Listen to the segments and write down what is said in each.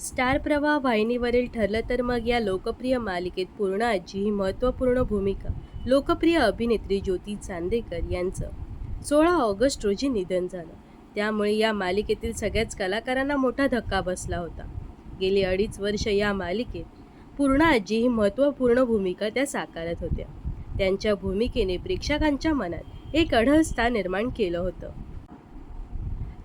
Star प्रवाह वाहिनीवरील ठरलं तर मग या लोकप्रिय मालिकेत पूर्ण आजी ही महत्त्वपूर्ण भूमिका. लोकप्रिय अभिनेत्री ज्योती चांदेकर यांचं. सोळा ऑगस्ट रोजी निधन झालं. त्यामुळे या मालिकेतील सगळ्याच कलाकारांना मोठा धक्का बसला होता. गेली अडीच वर्ष या मालिकेत पूर्ण आजी ही महत्त्वपूर्ण भूमिका त्या साकारत होत्या. त्यांच्या भूमिकेने प्रेक्षकांच्या मनात एक अढळ स्थान निर्माण केलं होतं.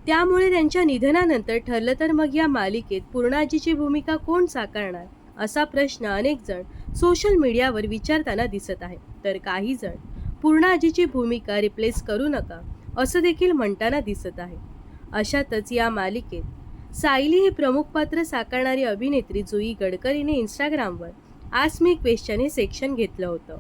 त्यामुळे त्यांच्या निधनानंतर ठरलं तर मग या मालिकेत पूर्णाजीची भूमिका कोण साकारणार? असा प्रश्न अनेक जण सोशल मीडियावर विचारताना दिसत आहे तर काही जण पूर्णाजीची भूमिका रिप्लेस करू नका असं देखील म्हणताना दिसत आहे. अशातच या मालिकेत सायली हे प्रमुख पात्र साकारणारी अभिनेत्री जुई गडकरीने इंस्टाग्रामवर आज मी क्वेश्चन हे सेक्शन घेतलं होतं.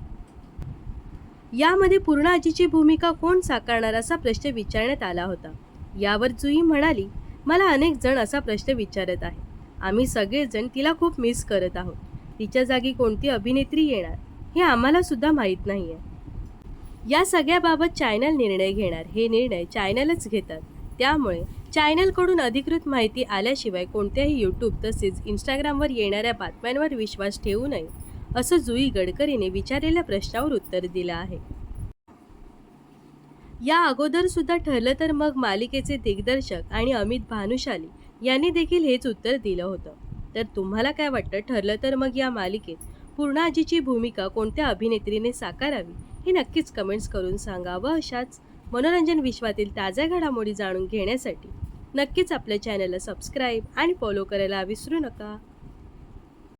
यामध्ये पूर्णाजीची भूमिका कोण साकारणार असा प्रश्न विचारण्यात आला होता. यावर जुई म्हणाली मला अनेक जण असा प्रश्न विचारत आहे आम्ही सगळेजण तिला खूप मिस करत आहोत. तिच्या जागी कोणती अभिनेत्री येणार हे आम्हाला सुद्धा माहीत नाही आहे या सगळ्याबाबत चॅनल निर्णय घेणार. हे निर्णय चॅनलच घेतात. त्यामुळे चॅनलकडून अधिकृत माहिती आल्याशिवाय कोणत्याही यूट्यूब तसेच इंस्टाग्रामवर येणाऱ्या बातम्यांवर विश्वास ठेवू नये असं जुई गडकरीने विचारलेल्या प्रश्नावर उत्तर दिलं आहे. या अगोदर सुद्धा ठरलं तर मग मालिकेचे दिग्दर्शक आणि अमित भानुशाली यांनी देखील हेच उत्तर दिलं होतं. तर तुम्हाला काय वाटतं? ठरलं तर मग या मालिकेत पूर्णाजीची भूमिका कोणत्या अभिनेत्रीने साकारावी हे नक्कीच कमेंट्स करून सांगा व अशाच मनोरंजन विश्वातील ताज्या घडामोडी जाणून घेण्यासाठी. नक्कीच आपल्या चॅनलला सबस्क्राईब आणि फॉलो करायला विसरू नका.